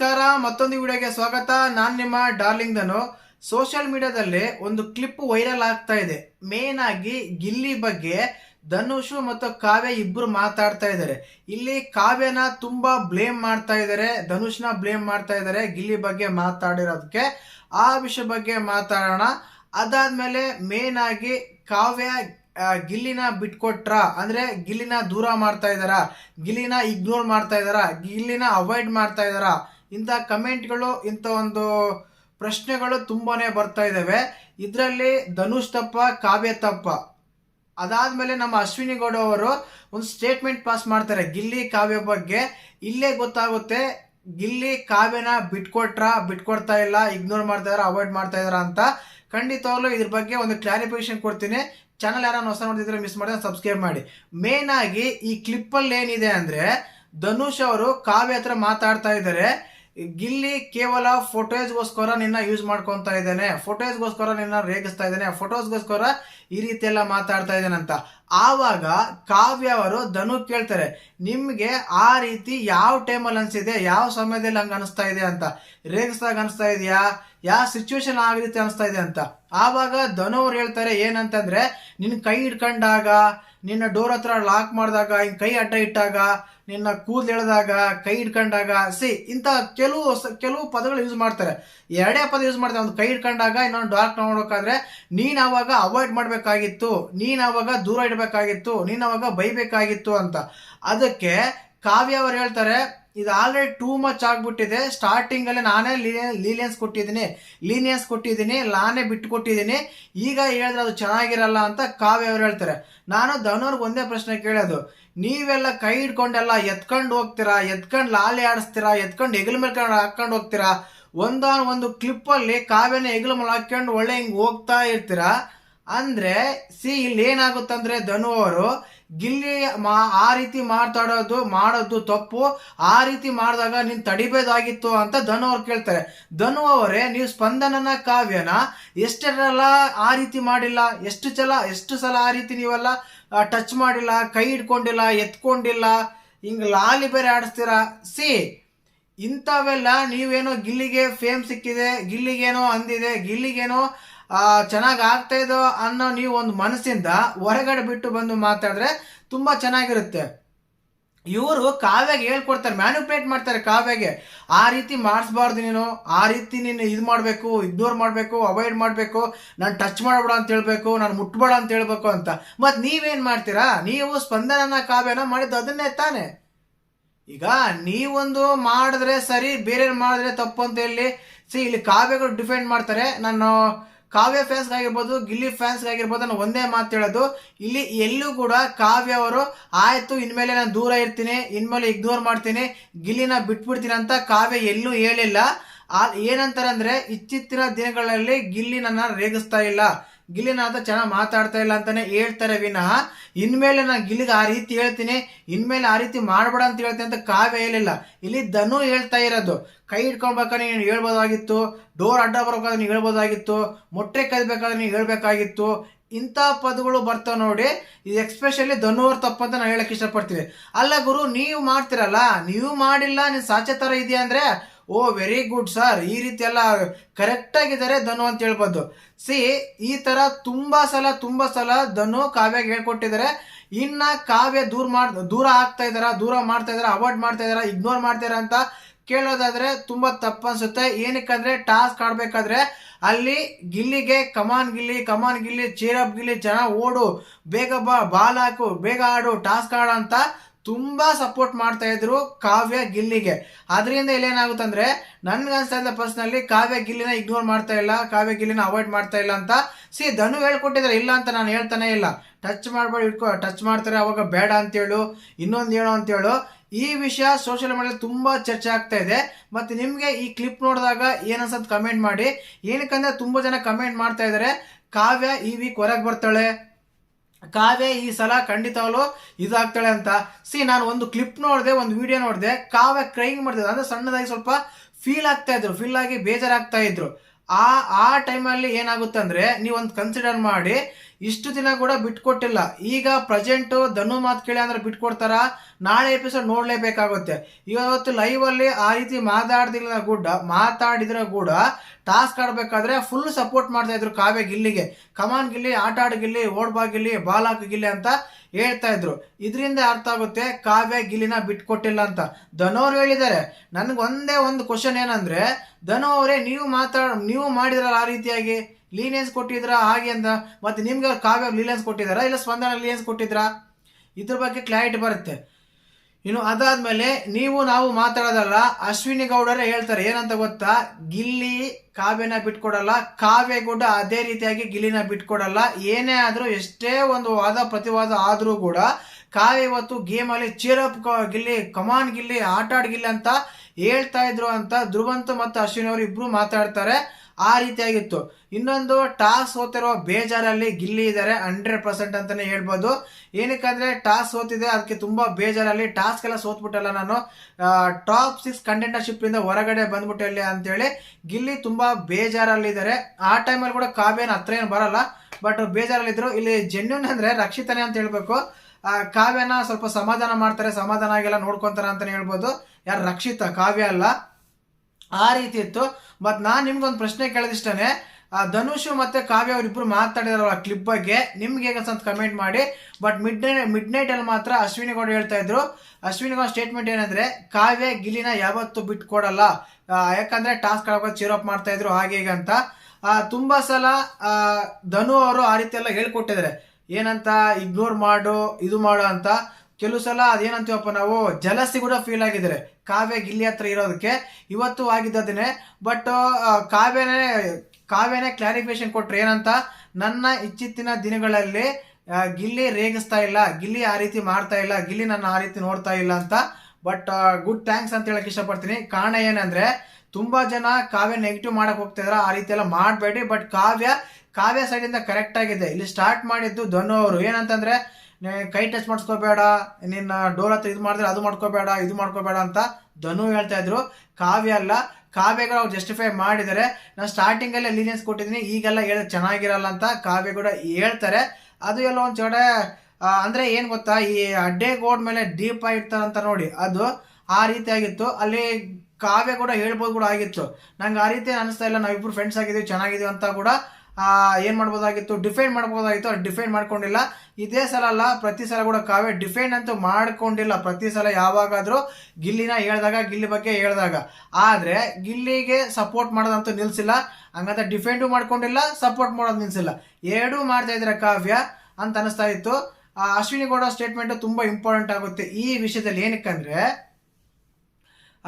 ನಮಸ್ಕಾರ, ಮತ್ತೊಂದು ವಿಡಿಯೋಗೆ ಸ್ವಾಗತ. ನಾನು ನಿಮ್ಮ ಡಾರ್ಲಿಂಗ್ ದನು ಸೋಷಿಯಲ್ ಮೀಡಿಯಾದಲ್ಲಿ ಒಂದು ಕ್ಲಿಪ್ ವೈರಲ್ ಆಗ್ತಾ ಇದೆ. ಮೇನ್ ಆಗಿ ಗಿಲ್ಲಿ ಬಗ್ಗೆ ಧನುಷ್ ಮತ್ತು ಕಾವ್ಯ ಇಬ್ರು ಮಾತಾಡ್ತಾ ಇದ್ದಾರೆ. ಇಲ್ಲಿ ಕಾವ್ಯನ ತುಂಬಾ ಬ್ಲೇಮ್ ಮಾಡ್ತಾ ಇದ್ದಾರೆ, ಧನುಷ್ನ ಬ್ಲೇಮ್ ಮಾಡ್ತಾ ಇದ್ದಾರೆ ಗಿಲ್ಲಿ ಬಗ್ಗೆ ಮಾತಾಡಿರೋದಕ್ಕೆ. ಆ ವಿಷಯ ಬಗ್ಗೆ ಮಾತಾಡೋಣ. ಅದಾದ್ಮೇಲೆ ಮೇನ್ ಆಗಿ ಕಾವ್ಯ ಗಿಲ್ಲಿನ ಬಿಟ್ಕೊಟ್ರ? ಅಂದ್ರೆ ಗಿಲ್ಲಿನ ದೂರ ಮಾಡ್ತಾ ಇದ್ದಾರಾ? ಗಿಲ್ಲಿನ ಇಗ್ನೋರ್ ಮಾಡ್ತಾ ಇದ್ದಾರಾ? ಗಿಲ್ಲಿನ ಅವಾಯ್ಡ್ ಮಾಡ್ತಾ ಇದಾರ ಇಂಥ ಕಮೆಂಟ್ಗಳು, ಇಂಥ ಒಂದು ಪ್ರಶ್ನೆಗಳು ತುಂಬಾನೇ ಬರ್ತಾ ಇದ್ದಾವೆ ಇದರಲ್ಲಿ ಧನುಷ್ ತಪ್ಪ, ಕಾವ್ಯ ತಪ್ಪ. ಅದಾದಮೇಲೆ ನಮ್ಮ ಅಶ್ವಿನಿ ಗೌಡ ಅವರು ಒಂದು ಸ್ಟೇಟ್ಮೆಂಟ್ ಪಾಸ್ ಮಾಡ್ತಾರೆ, ಗಿಲ್ಲಿ ಕಾವ್ಯ ಬಗ್ಗೆ. ಇಲ್ಲೇ ಗೊತ್ತಾಗುತ್ತೆ, ಗಿಲ್ಲಿ ಕಾವ್ಯನ ಬಿಟ್ಕೊಟ್ರ, ಬಿಟ್ಕೊಡ್ತಾ ಇಲ್ಲ, ಇಗ್ನೋರ್ ಮಾಡ್ತಾ ಇದಾರ, ಅವಾಯ್ಡ್ ಮಾಡ್ತಾ ಇದಾರ ಅಂತ. ಖಂಡಿತವಾಗ್ಲೂ ಇದ್ರ ಬಗ್ಗೆ ಒಂದು ಕ್ಲಾರಿಫಿಕೇಶನ್ ಕೊಡ್ತೀನಿ. ಚಾನಲ್ ಯಾರು ಹೊಸ ನೋಡ್ತಿದ್ರೆ ಮಿಸ್ ಮಾಡಿದ್ರೆ ಸಬ್ಸ್ಕ್ರೈಬ್ ಮಾಡಿ. ಮೇನ್ ಆಗಿ ಈ ಕ್ಲಿಪ್ ಅಲ್ಲಿ ಏನಿದೆ ಅಂದ್ರೆ, ಧನುಷ್ ಅವರು ಕಾವ್ಯ ಹತ್ರ ಮಾತಾಡ್ತಾ ಇದ್ದಾರೆ. ಗಿಲ್ಲಿ ಕೇವಲ ಫೋಟೋಸ್ಗೋಸ್ಕರ ನಿನ್ನ ಯೂಸ್ ಮಾಡ್ಕೊಂತ ಇದ್ದೇನೆ, ಫೋಟೋಸ್ಗೋಸ್ಕರ ನಿನ್ನ ರೇಗಿಸ್ತಾ ಇದ್ದೇನೆ ಫೋಟೋಸ್ಗೋಸ್ಕರ ಈ ರೀತಿ ಎಲ್ಲ ಮಾತಾಡ್ತಾ ಇದ್ದೇನೆ ಅಂತ ಆವಾಗ ಕಾವ್ಯ ಅವರು ಧನು ಕೇಳ್ತಾರೆ, ನಿಮ್ಗೆ ಆ ರೀತಿ ಯಾವ ಟೈಮಲ್ಲಿ ಅನ್ಸಿದೆ ಯಾವ ಸಮಯದಲ್ಲಿ ಹಂಗೆ ಅನಿಸ್ತಾ ಇದೆ ಅಂತ? ರೇಗಿಸ್ದಾಗ ಅನಿಸ್ತಾ ಇದೆಯಾ? ಯಾವ ಸಿಚುವೇಶನ್ ಆಗಿರುತ್ತೆ ರೀತಿ ಅನಿಸ್ತಾ ಇದೆ ಅಂತ? ಆವಾಗ ಧನು ಅವ್ರು ಹೇಳ್ತಾರೆ, ಏನಂತಂದ್ರೆ ನಿನ್ನ ಕೈ ಹಿಡ್ಕೊಂಡಾಗ, ನಿನ್ನ ಡೋರ್ ಹತ್ರ ಲಾಕ್ ಮಾಡಿದಾಗ ಹಿಂಗೆ ಕೈ ಅಡ್ಡ ಇಟ್ಟಾಗ, ನಿನ್ನ ಕೂದಲು ಎಳೆದಾಗ, ಕೈ ಹಿಡ್ಕೊಂಡಾಗ, ಸಿ, ಇಂಥ ಕೆಲವು ಕೆಲವು ಪದಗಳು ಯೂಸ್ ಮಾಡ್ತಾರೆ. ಎರಡೇ ಪದ ಯೂಸ್ ಮಾಡ್ತಾರೆ. ಒಂದು ಕೈ ಹಿಡ್ಕೊಂಡಾಗ, ಇನ್ನೊಂದು ಡಾರ್ಕ್ ನೋಡ್ಬೇಕಾದ್ರೆ ನೀನು ಆವಾಗ ಅವಾಯ್ಡ್ ಮಾಡಬೇಕಾಗಿತ್ತು. ನೀನು ಆವಾಗ ದೂರ ಇಡಬೇಕಾಗಿತ್ತು ನೀನು ಅವಾಗ ಬೈಬೇಕಾಗಿತ್ತು ಅಂತ. ಅದಕ್ಕೆ ಕಾವ್ಯ ಅವ್ರು ಹೇಳ್ತಾರೆ, ಇದು ಆಲ್ರೆಡಿ ಟೂ ಮಚ್ ಆಗ್ಬಿಟ್ಟಿದೆ. ಸ್ಟಾರ್ಟಿಂಗಲ್ಲಿ ನಾನೇ ಲೀಲಿಯನ್ಸ್ ಕೊಟ್ಟಿದ್ದೀನಿ. ಲೀನಿಯನ್ಸ್ ಕೊಟ್ಟಿದ್ದೀನಿ. ನಾನೇ ಬಿಟ್ಟು ಕೊಟ್ಟಿದ್ದೀನಿ ಈಗ ಹೇಳಿದ್ರೆ ಅದು ಚೆನ್ನಾಗಿರಲ್ಲ ಅಂತ ಕಾವ್ಯ ಅವ್ರು ಹೇಳ್ತಾರೆ. ನಾನು ಧನೋರ್ಗೆ ಒಂದೇ ಪ್ರಶ್ನೆ ಕೇಳೋದು. ನೀವೆಲ್ಲ ಕೈ ಹಿಡ್ಕೊಂಡೆಲ್ಲ ಎತ್ಕೊಂಡು ಹೋಗ್ತೀರಾ? ಎತ್ಕೊಂಡು ಲಾಲಿ ಆಡಿಸ್ತೀರಾ? ಎತ್ಕೊಂಡು ಹೆಗಲ ಮೇಲೆ ಹಾಕೊಂಡು ಹೋಗ್ತೀರಾ? ಒಂದೊಂದು ಒಂದು ಕ್ಲಿಪ್ ಅಲ್ಲಿ ಕಾವ್ಯನ ಹೆಗಲ ಮೇಲೆ ಹಾಕೊಂಡು ಒಳ್ಳೆ ಹಿಂಗೆ ಹೋಗ್ತಾ ಇರ್ತೀರಾ? ಅಂದ್ರೆ, ಸಿ, ಇಲ್ಲಿ ಏನಾಗುತ್ತಂದ್ರೆ ಧನು ಅವರು, ಗಿಲ್ಲಿ ಮಾ, ಆ ರೀತಿ ಮಾತಾಡೋದು, ಮಾಡೋದು ತಪ್ಪು, ಆ ರೀತಿ ಮಾಡಿದಾಗ ನೀನ್ ತಡಿಬೇದಾಗಿತ್ತು ಅಂತ ಧನು ಅವ್ರು ಕೇಳ್ತಾರೆ. ಧನು ಅವರೇ, ನೀವು ಸ್ಪಂದನನ ಕಾವ್ಯನ ಎಷ್ಟೆಲ್ಲ ಆ ರೀತಿ ಮಾಡಿಲ್ಲ, ಎಷ್ಟು ಸಲ ಎಷ್ಟು ಸಲ ಆ ರೀತಿ ನೀವೆಲ್ಲ ಟಚ್ ಮಾಡಿಲ್ಲ, ಕೈ ಹಿಡ್ಕೊಂಡಿಲ್ಲ, ಎತ್ಕೊಂಡಿಲ್ಲ, ಹಿಂಗ್ ಲಾಲಿ ಬೇರೆ ಆಡಿಸ್ತೀರಾ? ಸಿ, ಇಂಥವೆಲ್ಲ ನೀವೇನೋ ಗಿಲ್ಲಿಗೆ ಫೇಮ್ ಸಿಕ್ಕಿದೆ, ಗಿಲ್ಲಿಗೇನೋ ಅಂದಿದೆ, ಗಿಲ್ಲಿಗೇನೋ ಚೆನ್ನಾಗಿ ಆಗ್ತಾ ಇದೋ ಅನ್ನೋ ನೀವು ಒಂದು ಮನಸ್ಸಿಂದ ಹೊರಗಡೆ ಬಿಟ್ಟು ಬಂದು ಮಾತಾಡಿದ್ರೆ ತುಂಬಾ ಚೆನ್ನಾಗಿರುತ್ತೆ. ಇವರು ಕಾವ್ಯಗೆ ಹೇಳ್ಕೊಡ್ತಾರೆ ಮ್ಯಾನುಪ್ಲೇಟ್ ಮಾಡ್ತಾರೆ ಕಾವ್ಯಗೆ. ಆ ರೀತಿ ಮಾಡಿಸ್ಬಾರ್ದು ನೀನು, ಆ ರೀತಿ ನೀನು ಇದು ಮಾಡಬೇಕು ಇಗ್ನೋರ್ ಮಾಡಬೇಕು ಅವಾಯ್ಡ್ ಮಾಡಬೇಕು, ನಾನು ಟಚ್ ಮಾಡಬೇಡ ಅಂತ ಹೇಳ್ಬೇಕು, ನಾನು ಮುಟ್ಬೇಡ ಅಂತ ಹೇಳ್ಬೇಕು ಅಂತ. ಮತ್ತು ನೀವೇನು ಮಾಡ್ತೀರಾ? ನೀವು ಸ್ಪಂದನನ ಕಾವ್ಯನ ಮಾಡಿದ್ದು ಅದನ್ನೇ ತಾನೆ. ಈಗ ನೀವೊಂದು ಮಾಡಿದ್ರೆ ಸರಿ ಬೇರೆ ಮಾಡಿದ್ರೆ ತಪ್ಪು ಅಂತ ಹೇಳಿ, ಸಿ, ಇಲ್ಲಿ ಕಾವ್ಯಗಳು ಡಿಫೆಂಡ್ ಮಾಡ್ತಾರೆ. ನಾನು ಕಾವ್ಯ ಫ್ಯಾನ್ಸ್ ಆಗಿರ್ಬೋದು ಗಿಲ್ಲಿ ಫ್ಯಾನ್ಸ್ ಆಗಿರ್ಬೋದು ನಾನು ಒಂದೇ ಮಾತು ಹೇಳೋದು. ಇಲ್ಲಿ ಎಲ್ಲೂ ಕೂಡ ಕಾವ್ಯ ಅವರು, ಆಯಿತು, ಇನ್ಮೇಲೆ ನಾನು ದೂರ ಇರ್ತೀನಿ, ಇನ್ಮೇಲೆ ಇಗ್ನೋರ್ ಮಾಡ್ತೀನಿ, ಗಿಲ್ಲಿನ ಬಿಟ್ಬಿಡ್ತೀನಿ ಅಂತ ಕಾವ್ಯ ಎಲ್ಲೂ ಹೇಳಿಲ್ಲ. ಆ ಏನಂತಾರೆ ಅಂದ್ರೆ ಇತ್ತೀಚಿನ ದಿನಗಳಲ್ಲಿ ಗಿಲ್ಲಿ ನನ್ನ ರೇಗಿಸ್ತಾ ಇಲ್ಲ. ಗಿಲ್ಲಿ ನನ್ನ ಚೆನ್ನಾಗಿ ಮಾತಾಡ್ತಾ ಇಲ್ಲ ಅಂತಾನೆ ಹೇಳ್ತಾರೆ ವಿನಃ, ಇನ್ಮೇಲೆ ನಾನು ಗಿಲ್ಲಿಗೆ ಆ ರೀತಿ ಹೇಳ್ತೀನಿ, ಇನ್ಮೇಲೆ ಆ ರೀತಿ ಮಾಡಬೇಡ ಅಂತ ಹೇಳ್ತೀನಿ ಅಂತ ಕಾವ್ಯ ಹೇಳಿಲ್ಲ. ಇಲ್ಲಿ ಧನು ಹೇಳ್ತಾ ಇರೋದು. ಕೈ ಹಿಡ್ಕೊಳ್ಬೇಕಾದ್ರೆ ನೀನು ಹೇಳ್ಬೋದಾಗಿತ್ತು, ಡೋರ್ ಅಡ್ಡ ಬರ್ಬೇಕಾದ್ರೆ ನೀನು ಹೇಳ್ಬೋದಾಗಿತ್ತು, ಮೊಟ್ಟೆ ಕದಬೇಕಾದ್ರೆ ನೀನು ಹೇಳ್ಬೇಕಾಗಿತ್ತು, ಇಂಥ ಪದಗಳು ಬರ್ತಾವ ನೋಡಿ. ಇದು ಎಕ್ಸ್ಪೆಷಲಿ ಧನುವರ್ ತಪ್ಪು ಅಂತ ನಾನು ಹೇಳಕ್ ಇಷ್ಟಪಡ್ತೀನಿ. ಅಲ್ಲ ಗುರು, ನೀವು ಮಾಡ್ತಿರಲ್ಲ? ನೀವು ಮಾಡಿಲ್ಲ, ನೀನು ಸಾಚೆ ಥರ ಇದೆಯಾ ಅಂದ್ರೆ ಓ ವೆರಿ ಗುಡ್ ಸರ್ ಈ ರೀತಿ ಎಲ್ಲ ಕರೆಕ್ಟ್ ಆಗಿದ್ದಾರೆ ಧನು ಅಂತ ಹೇಳ್ಬೋದು. ಸಿ ಈ ತರ ತುಂಬಾ ಸಲ ತುಂಬಾ ಸಲ ಧನು ಕಾವ್ಯಗೆ ಹೇಳ್ಕೊಟ್ಟಿದ್ದಾರೆ. ಇನ್ನ ಕಾವ್ಯ ದೂರ ಮಾಡ್, ದೂರ ಆಗ್ತಾ ಇದಾರ ದೂರ ಮಾಡ್ತಾ ಇದಾರ ಅವಾಯ್ಡ್ ಮಾಡ್ತಾ ಇದಾರ ಇಗ್ನೋರ್ ಮಾಡ್ತಾ ಅಂತ ಕೇಳೋದಾದ್ರೆ ತುಂಬಾ ತಪ್ಪು ಅನ್ಸುತ್ತೆ. ಏನಕ್ಕಂದ್ರೆ ಟಾಸ್ಕ್ ಆಡ್ಬೇಕಾದ್ರೆ ಅಲ್ಲಿ ಗಿಲ್ಲಿಗೆ come on Gilli come on Gilli cheer up Gilli ಚೆನ್ನಾಗಿ ಓಡು, ಬೇಗ ಬಾ, ಬಾಲ್ ಹಾಕು, ಬೇಗ ಆಡು ಟಾಸ್ಕ್ ಆಡು ಅಂತ ತುಂಬಾ ಸಪೋರ್ಟ್ ಮಾಡ್ತಾ ಇದ್ರು ಕಾವ್ಯ ಗಿಲ್ಲಿಗೆ. ಅದರಿಂದ ಇಲ್ಲೇನಾಗುತ್ತಂದ್ರೆ ನನ್ಗೆ ಅನ್ಸ್ತಾ ಇಲ್ಲ ಪರ್ಸ್ನಲ್ಲಿ ಕಾವ್ಯ ಗಿಲ್ಲಿನ ಇಗ್ನೋರ್ ಮಾಡ್ತಾ ಇಲ್ಲ, ಕಾವ್ಯ ಗಿಲ್ಲಿನ ಅವಾಯ್ಡ್ ಮಾಡ್ತಾ ಇಲ್ಲ ಅಂತ ಸಿ ಧನು ಹೇಳ್ಕೊಟ್ಟಿದ್ರೆ, ಇಲ್ಲ ಅಂತ ನಾನು ಹೇಳ್ತಾನೆ ಇಲ್ಲ. ಟಚ್ ಮಾಡಬೇಡಿ ಇಟ್ಕೊ ಟಚ್ ಮಾಡ್ತಾರೆ, ಅವಾಗ ಬೇಡ ಅಂತೇಳು, ಇನ್ನೊಂದು ಹೇಳು ಅಂತೇಳು. ಈ ವಿಷಯ ಸೋಷಿಯಲ್ ಮೀಡಿಯಾದಲ್ಲಿ ತುಂಬಾ ಚರ್ಚೆ ಆಗ್ತಾ ಇದೆ. ಮತ್ತೆ ನಿಮ್ಗೆ ಈ ಕ್ಲಿಪ್ ನೋಡಿದಾಗ ಏನನ್ಸತ್ ಕಮೆಂಟ್ ಮಾಡಿ. ಏನಕ್ಕಂದ್ರೆ ತುಂಬಾ ಜನ ಕಮೆಂಟ್ ಮಾಡ್ತಾ ಇದಾರೆ, ಕಾವ್ಯ ಈ ವೀಕ್ ಹೊರಗೆ ಬರ್ತಾಳೆ. ಕಾವ್ಯ ಈ ಸಲ ಖಂಡಿತವಾಗ್ಲು ಇದಾಗ್ತಾಳೆ ಅಂತ. ಸಿ, ನಾನು ಒಂದು ಕ್ಲಿಪ್ ನೋಡಿದೆ, ಒಂದು ವಿಡಿಯೋ ನೋಡಿದೆ, ಕಾವ್ಯ ಕ್ರೈಂಗ್ ಮಾಡ್ತಿದ್ರು. ಅಂದ್ರೆ ಸಣ್ಣದಾಗಿ ಸ್ವಲ್ಪ ಫೀಲ್ ಆಗ್ತಾ ಇದ್ರು ಫೀಲ್ ಆಗಿ ಬೇಜಾರಾಗ್ತಾ ಇದ್ರು. ಆ ಆ ಟೈಮಲ್ಲಿ ಏನಾಗುತ್ತೆ ಅಂದ್ರೆ ನೀವು ಒಂದು ಕನ್ಸಿಡರ್ ಮಾಡಿ ಇಷ್ಟು ದಿನ ಕೂಡ ಬಿಟ್ಕೊಟ್ಟಿಲ್ಲ. ಈಗ ಪ್ರೆಸೆಂಟ್ ಧನು ಮಾತು ಕೇಳಿ ಅಂದ್ರೆ ಬಿಟ್ಕೊಡ್ತಾರ? ನಾಳೆ ಎಪಿಸೋಡ್ ನೋಡ್ಲೇಬೇಕಾಗುತ್ತೆ. ಇವತ್ತು ಲೈವ್ ಅಲ್ಲಿ ಆ ರೀತಿ ಮಾತಾಡ್ದಿಲ್ಲ ಕೂಡ, ಮಾತಾಡಿದ್ರೆ ಕೂಡ ಟಾಸ್ಕ್ ಆಡ್ಬೇಕಾದ್ರೆ ಫುಲ್ ಸಪೋರ್ಟ್ ಮಾಡ್ತಾ ಇದ್ರು ಕಾವ್ಯ ಗಿಲ್ಲಿಗೆ. ಕಮಾನ್ ಗಿಲ್ಲಿ, ಆಟ ಗಿಲ್ಲಿ ಓಡ್ಬಾ ಗಿಲ್ಲಿ, ಬಾಲ್ ಗಿಲ್ಲಿ ಅಂತ ಹೇಳ್ತಾ ಇದ್ರು. ಇದರಿಂದ ಅರ್ಥ ಆಗುತ್ತೆ ಕಾವ್ಯ ಗಿಲ್ಲಿನ ಬಿಟ್ಕೊಟ್ಟಿಲ್ಲ ಅಂತ. ಧನು ಅವ್ರು ಹೇಳಿದ್ದಾರೆ. ನನ್ಗೆ ಒಂದೇ ಒಂದು ಕ್ವಶನ್ ಏನಂದ್ರೆ, ಧನು ಅವರೇ, ನೀವು ಮಾತಾಡ್, ನೀವು ಮಾಡಿದ್ರಲ್ಲ ಆ ರೀತಿಯಾಗಿ? ಲೀನಿಯನ್ಸ್ ಕೊಟ್ಟಿದ್ರಾ? ಹಾಗೆ ಅಂತ ಮತ್ತೆ ನಿಮ್ಗೆ ಕಾವ್ಯ ಲೀನಿಯನ್ಸ್ ಕೊಟ್ಟಿದ್ದಾರಾ? ಇಲ್ಲ ಸ್ಪಂದನ ಲೀನಿಯನ್ಸ್ ಕೊಟ್ಟಿದ್ರಾ? ಇದ್ರ ಬಗ್ಗೆ ಕ್ಲಾರಿಟಿ ಬರುತ್ತೆ. ಇನ್ನು ಅದಾದ್ಮೇಲೆ ನೀವು ನಾವು ಮಾತಾಡೋದಲ್ಲ, ಅಶ್ವಿನಿ ಗೌಡರೇ ಹೇಳ್ತಾರೆ, ಏನಂತ ಗೊತ್ತಾ? ಗಿಲ್ಲಿ ಕಾವ್ಯನ ಬಿಟ್ಕೊಡಲ್ಲ ಕಾವ್ಯ ಕೂಡ ಅದೇ ರೀತಿಯಾಗಿ ಗಿಲ್ಲಿನ ಬಿಟ್ಕೊಡಲ್ಲ. ಏನೇ ಆದ್ರೂ ಎಷ್ಟೇ ಒಂದು ವಾದ, ಪ್ರತಿವಾದ ಆದ್ರೂ ಕೂಡ ಕಾವ್ಯ ಇವತ್ತು ಗೇಮಲ್ಲಿ ಚೀರಪ್ ಗಿಲ್ಲಿ ಕಮಾನ್ ಗಿಲ್ಲಿ ಆಟ ಆಡ್ ಗಿಲ್ಲಿ ಅಂತ ಹೇಳ್ತಾ ಇದ್ರು ಅಂತ ಧ್ರುವಂತ ಮತ್ತು ಅಶ್ವಿನಿ ಅವರು ಇಬ್ಬರು ಮಾತಾಡ್ತಾರೆ. ಆ ರೀತಿಯಾಗಿತ್ತು. ಇನ್ನೊಂದು, ಟಾಸ್ ಸೋತಿರುವ ಬೇಜಾರಲ್ಲಿ ಗಿಲ್ಲಿ ಇದ್ದಾರೆ, ಹಂಡ್ರೆಡ್ ಪರ್ಸೆಂಟ್ ಅಂತಲೇ ಹೇಳ್ಬೋದು. ಏನಕ್ಕಂದರೆ ಟಾಸ್ ಸೋತಿದೆ, ಅದಕ್ಕೆ ತುಂಬಾ ಬೇಜಾರಲ್ಲಿ ಟಾಸ್ಕ್ ಎಲ್ಲ ಸೋತ್ಬಿಟ್ಟಲ್ಲ ನಾನು. ಟಾಪ್ ಸಿಕ್ಸ್ ಕಂಟೆಂಟರ್ಶಿಪ್ ಇಂದ ಹೊರಗಡೆ ಬಂದ್ಬಿಟ್ಟೆ ಅಂತೇಳಿ ಗಿಲ್ಲಿ ತುಂಬಾ ಬೇಜಾರಲ್ಲಿದ್ದಾರೆ. ಆ ಟೈಮಲ್ಲಿ ಕೂಡ ಕಾವ್ಯನ ಹತ್ರ ಏನು ಬರಲ್ಲ, ಬಟ್ ಬೇಜಾರಲ್ಲಿದ್ದರು ಇಲ್ಲಿ ಜೆನ್ಯೂನ್ ಅಂದ್ರೆ ರಕ್ಷಿತನೇ ಅಂತ ಹೇಳ್ಬೇಕು. ಕಾವ್ಯನ ಸ್ವಲ್ಪ ಸಮಾಧಾನ ಮಾಡ್ತಾರೆ, ಸಮಾಧಾನ ಆಗಿಲ್ಲ ನೋಡ್ಕೊತಾರೆ ಅಂತಲೇ ಹೇಳ್ಬೋದು. ಯಾರು ರಕ್ಷಿತ, ಕಾವ್ಯ ಅಲ್ಲ. ಆ ರೀತಿ ಇತ್ತು. ಬಟ್ ನಾನು ನಿಮ್ಗೊಂದು ಪ್ರಶ್ನೆ ಕೇಳಿದಿಷ್ಟೇ ಧನುಷ್ ಮತ್ತೆ ಕಾವ್ಯ ಅವರಿಬ್ಬರು ಮಾತಾಡಿದಾರಲ್ಲ ಕ್ಲಿಪ್ ಬಗ್ಗೆ. ನಿಮ್ಗೆ ಹೇಗೆ ಅಂತ ಕಮೆಂಟ್ ಮಾಡಿ. ಬಟ್ ಮಿಡ್ ನೈಟ್ ಮಿಡ್ ನೈಟಲ್ಲಿ ಮಾತ್ರ ಅಶ್ವಿನಿ ಗೌಡ ಹೇಳ್ತಾ ಇದ್ರು. ಅಶ್ವಿನಿ ಗೌಡ ಸ್ಟೇಟ್ಮೆಂಟ್ ಏನಂದ್ರೆ, ಕಾವ್ಯ ಗಿಲಿನ ಯಾವತ್ತೂ ಬಿಟ್ಟು ಕೊಡಲ್ಲ. ಯಾಕಂದ್ರೆ ಟಾಸ್ಕ್ ಆಡೋಕೆ ಚೀರ್ ಅಪ್ ಮಾಡ್ತಾ ಇದ್ರು ಹಾಗೆ ಹೀಗೆ ಅಂತ. ತುಂಬ ಸಲ ಧನು ಅವರು ಆ ರೀತಿ ಎಲ್ಲ ಹೇಳ್ಕೊಟ್ಟಿದ್ದಾರೆ. ಏನಂತ ಇಗ್ನೋರ್ ಮಾಡು, ಇದು ಮಾಡು ಅಂತ. ಕೆಲವು ಸಲ ಅದೇನಂತೀವಪ್ಪ ನಾವು, ಜಲಸಿ ಕೂಡ ಫೀಲ್ ಆಗಿದ್ದಾರೆ ಕಾವ್ಯ ಗಿಲ್ಲಿ ಹತ್ರ ಇರೋದಕ್ಕೆ ಇವತ್ತು ಆಗಿದ್ದದನ್ನೇ. ಬಟ್ ಕಾವ್ಯನೇ ಕಾವ್ಯನೇ ಕ್ಲಾರಿಫಿಕೇಶನ್ ಕೊಟ್ರೆ ಏನಂತ, ನನ್ನ ಇಚ್ಚಿತ್ತಿನ ದಿನಗಳಲ್ಲಿ ಗಿಲ್ಲಿ ರೇಗಿಸ್ತಾ ಇಲ್ಲ, ಗಿಲ್ಲಿ ಆ ರೀತಿ ಮಾಡ್ತಾ ಇಲ್ಲ, ಗಿಲ್ಲಿ ನನ್ನ ಆ ರೀತಿ ನೋಡ್ತಾ ಇಲ್ಲ ಅಂತ. ಬಟ್ ಗುಡ್ ಥ್ಯಾಂಕ್ಸ್ ಅಂತ ಹೇಳಕ್ ಇಷ್ಟಪಡ್ತೀನಿ. ಕಾರಣ ಏನಂದ್ರೆ, ತುಂಬಾ ಜನ ಕಾವ್ಯ ನೆಗೆಟಿವ್ ಮಾಡಕ್ ಹೋಗ್ತಾ ಇದ್ರ, ಆ ರೀತಿ ಎಲ್ಲ ಮಾಡಬೇಡಿ. ಬಟ್ ಕಾವ್ಯ ಕಾವ್ಯ ಸೈಡಿಂದ ಕರೆಕ್ಟ್ ಆಗಿದೆ. ಇಲ್ಲಿ ಸ್ಟಾರ್ಟ್ ಮಾಡಿದ್ದು ಧನು ಅವರು. ಏನಂತಂದ್ರೆ ಕೈ ಟಚ್ ಮಾಡಿಸ್ಕೋಬೇಡ, ನಿನ್ನ ಡೋರ್ ಹತ್ರ ಇದು ಮಾಡಿದ್ರೆ ಅದು ಮಾಡ್ಕೋಬೇಡ, ಇದು ಮಾಡ್ಕೋಬೇಡ ಅಂತ ಧನು ಹೇಳ್ತಾ ಇದ್ರು. ಕಾವ್ಯ ಅಲ್ಲ, ಕಾವ್ಯಗಳು ಅವ್ರು ಜಸ್ಟಿಫೈ ಮಾಡಿದರೆ. ನಾನು ಸ್ಟಾರ್ಟಿಂಗಲ್ಲಿ ಅಲ್ಲೇ ಲೀನಿಯನ್ಸ್ ಕೊಟ್ಟಿದ್ದೀನಿ, ಈಗೆಲ್ಲ ಹೇಳ ಚೆನ್ನಾಗಿರಲ್ಲ ಅಂತ ಕಾವ್ಯ ಕೂಡ ಹೇಳ್ತಾರೆ. ಅದು ಎಲ್ಲ ಒಂದು ಕಡೆ ಅಂದರೆ ಏನು ಗೊತ್ತಾ, ಈ ಅಡ್ಡೆ ಗೋಡ್ ಮೇಲೆ ಡೀಪ್ ಆಗಿರ್ತಾರಂತ ನೋಡಿ, ಅದು ಆ ರೀತಿ ಆಗಿತ್ತು. ಅಲ್ಲಿ ಕಾವ್ಯ ಕೂಡ ಹೇಳ್ಬೋದು ಕೂಡ ಆಗಿತ್ತು. ನಂಗೆ ಆ ರೀತಿ ಅನಿಸ್ತಾ ಇಲ್ಲ, ನಾವಿಬ್ರು ಫ್ರೆಂಡ್ಸ್ ಆಗಿದ್ದೀವಿ, ಚೆನ್ನಾಗಿದ್ದೀವಿ ಅಂತ ಕೂಡ ಏನ್ ಮಾಡ್ಬೋದಾಗಿತ್ತು? ಡಿಫೈನ್ ಮಾಡ್ಬೋದಾಗಿತ್ತು, ಅದು ಡಿಫೈನ್ ಮಾಡ್ಕೊಂಡಿಲ್ಲ. ಇದೇ ಸಲ ಅಲ್ಲ, ಪ್ರತಿ ಸಲ ಕೂಡ ಕಾವ್ಯ ಡಿಫೈನ್ ಅಂತೂ ಮಾಡ್ಕೊಂಡಿಲ್ಲ. ಪ್ರತಿ ಸಲ ಯಾವಾಗಾದರೂ ಗಿಲ್ಲಿನ ಹೇಳ್ದಾಗ, ಗಿಲ್ಲಿ ಬಗ್ಗೆ ಹೇಳಿದಾಗ. ಆದ್ರೆ ಗಿಲ್ಲಿಗೆ ಸಪೋರ್ಟ್ ಮಾಡೋದಂತೂ ನಿಲ್ಸಿಲ್ಲ. ಹಂಗಂತ ಡಿಫೆಂಡು ಮಾಡ್ಕೊಂಡಿಲ್ಲ ಸಪೋರ್ಟ್ ಮಾಡೋದು ನಿಲ್ಸಿಲ್ಲ. ಎರಡೂ ಮಾಡ್ತಾ ಇದ್ರೆ ಕಾವ್ಯ ಅಂತ ಅನಿಸ್ತಾ ಇತ್ತು. ಅಶ್ವಿನಿ ಗೌಡ ಸ್ಟೇಟ್ಮೆಂಟ್ ತುಂಬಾ ಇಂಪಾರ್ಟೆಂಟ್ ಆಗುತ್ತೆ. ಈ ವಿಷಯದಲ್ಲಿ ಏನಕ್ಕಂದ್ರೆ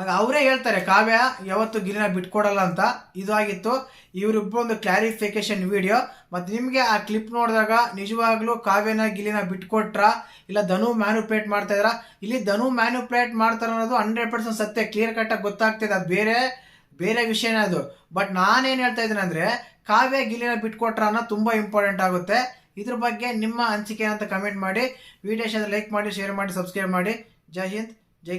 ಆಗ ಅವರೇ ಹೇಳ್ತಾರೆ, ಕಾವ್ಯ ಯಾವತ್ತು ಗಿರಿನ ಬಿಟ್ಕೊಡಲ್ಲ ಅಂತ. ಇದು ಆಗಿತ್ತು ಇವರಿಬ್ಬರು ಒಂದು ಕ್ಲಾರಿಫಿಕೇಶನ್ ವಿಡಿಯೋ ಮತ್ತು ನಿಮಗೆ ಆ ಕ್ಲಿಪ್ ನೋಡಿದಾಗ ನಿಜವಾಗ್ಲೂ ಕಾವ್ಯನ ಗಿಲಿನ ಬಿಟ್ಕೊಟ್ರ? ಇಲ್ಲ ಧನು ಮ್ಯಾನುಪ್ಲೇಟ್ ಮಾಡ್ತಾ ಇದ್ರ? ಇಲ್ಲಿ ಧನು ಮ್ಯಾನುಪ್ಲೇಟ್ ಮಾಡ್ತಾರ ಅನ್ನೋದು ಹಂಡ್ರೆಡ್ ಪರ್ಸೆಂಟ್ ಸತ್ಯ. ಕ್ಲಿಯರ್ ಕಟ್ಟಾಗಿ ಗೊತ್ತಾಗ್ತಿದೆ. ಅದು ಬೇರೆ ಬೇರೆ ವಿಷಯನೇ ಅದು. ಬಟ್ ನಾನೇನು ಹೇಳ್ತಾ ಇದ್ದೀನಿ ಅಂದರೆ, ಕಾವ್ಯ ಗಿಲಿನ ಬಿಟ್ಕೊಟ್ರ ಅನ್ನೋ ತುಂಬ ಇಂಪಾರ್ಟೆಂಟ್ ಆಗುತ್ತೆ. ಇದ್ರ ಬಗ್ಗೆ ನಿಮ್ಮ ಅನಿಸಿಕೆ ಅಂತ ಕಮೆಂಟ್ ಮಾಡಿ. ವಿಡಿಯೋ ಲೈಕ್ ಮಾಡಿ ಶೇರ್ ಮಾಡಿ ಸಬ್ಸ್ಕ್ರೈಬ್ ಮಾಡಿ. ಜೈ ಹಿಂದ್.